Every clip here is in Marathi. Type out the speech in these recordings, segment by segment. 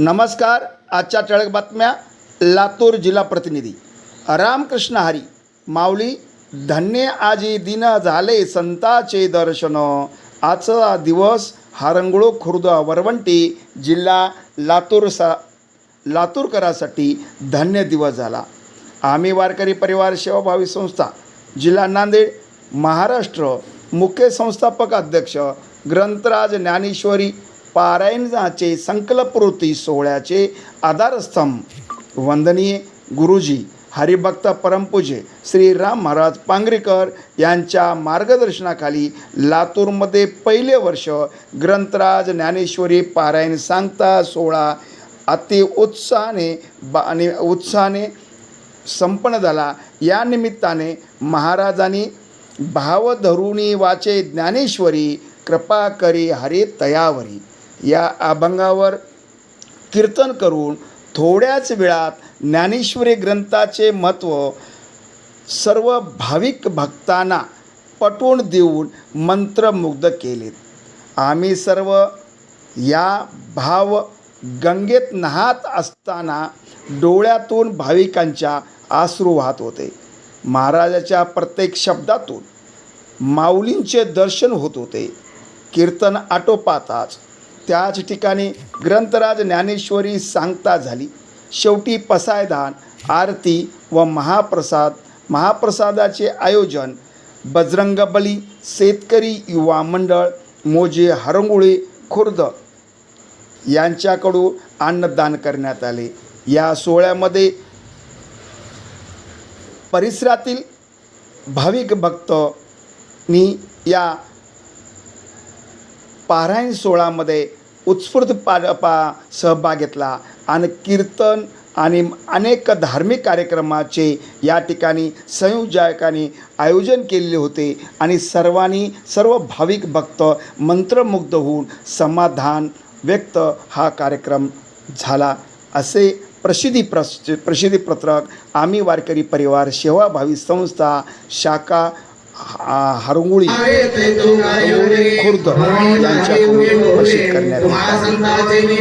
नमस्कार आजच्या ठळक बातम्या लातूर जिल्हा प्रतिनिधी. रामकृष्ण हरी माऊली धन्य आजी दिन झाले संताचे दर्शन. आजचा दिवस हारंगुळो खुर्द वरवंटी जिल्हा लातूर सा लातूरकरासाठी धन्य दिवस झाला. आम्ही वारकरी परिवार सेवाभावी संस्था जिल्हा नांदेड महाराष्ट्र मुख्य संस्थापक अध्यक्ष ग्रंथराज ज्ञानेश्वरी पारायणाचे संकल्पवृत्ती सोहळ्याचे आधारस्तंभ. वंदनीय गुरुजी हरिभक्त परमपूजे श्री राम महाराज पांगरेकर यांच्या मार्गदर्शनाखाली लातूरमध्ये पहिले वर्ष ग्रंथराज ज्ञानेश्वरी पारायण सांगता सोहळा अति उत्साहाने बा आणि उत्साहाने संपन्न झाला. या निमित्ताने महाराजांनी भाव धरुणी वाचे ज्ञानेश्वरी कृपा करी हरे तयावरी या अभंगावर कीर्तन करून थोड्याच वेळात ज्ञानेश्वरी ग्रंथाचे महत्त्व सर्व भाविक भक्तांना पटवून देऊन मंत्रमुग्ध केलेत. आम्ही सर्व या भाव गंगेत नाहात असताना डोळ्यातून भाविकांच्या आश्रू वाहत होते. महाराजाच्या प्रत्येक शब्दातून माऊलींचे दर्शन होत होते. कीर्तन आटोपाताच त्याच ठिकाणी ग्रंथराज ज्ञानेश्वरी सांगता झाली. शेवटी पसायदान आरती व महाप्रसाद महाप्रसादाचे आयोजन बजरंगबली शेतकरी युवा मंडळ मोजे हरंगुळे खुर्द यांच्याकडून अन्नदान करण्यात आले. या सोहळ्यामध्ये परिसरातील भाविक भक्तनी या पारायण सोहळ्यामध्ये उत्स्फूर्त पा पा सहभाग घेतला आणि कीर्तन आणि अनेक धार्मिक कार्यक्रमाचे या ठिकाणी संयोजकांनी आयोजन केलेले होते आणि सर्वांनी सर्व भाविक भक्त मंत्रमुग्ध होऊन समाधान व्यक्त हा कार्यक्रम झाला. असे प्रसिद्धी प्रस प्रसिद्धीपत्रक आम्ही वारकरी परिवार सेवाभावी संस्था शाखा हरंगुळी खुर्द यांच्याकडून प्रसिद्ध करण्यात मी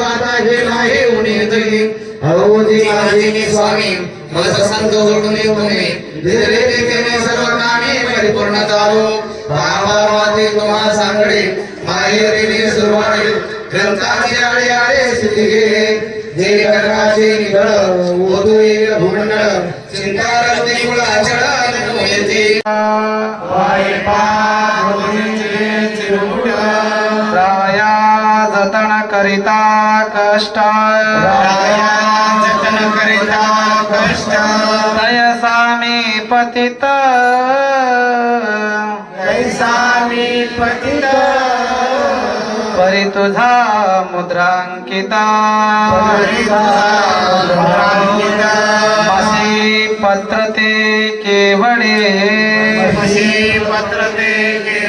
आता उणे स्वामी संत जोडून तुम्ही धीरे देते सर्व कामे परिपूर्ण चालू. बाबा माते तुम्हा सांगडे सुरवाडे. ग्रंथाचे आळे आळे गेले जे येईल चिंता रस्ते कुळाचळ येते करिता कष्ट. जतन करिता कष्ट तयसामी पतित. तयसामी पतित. परि तुझा मुद्रांकिता. पत्र ते केवळे पत्र ते केवळे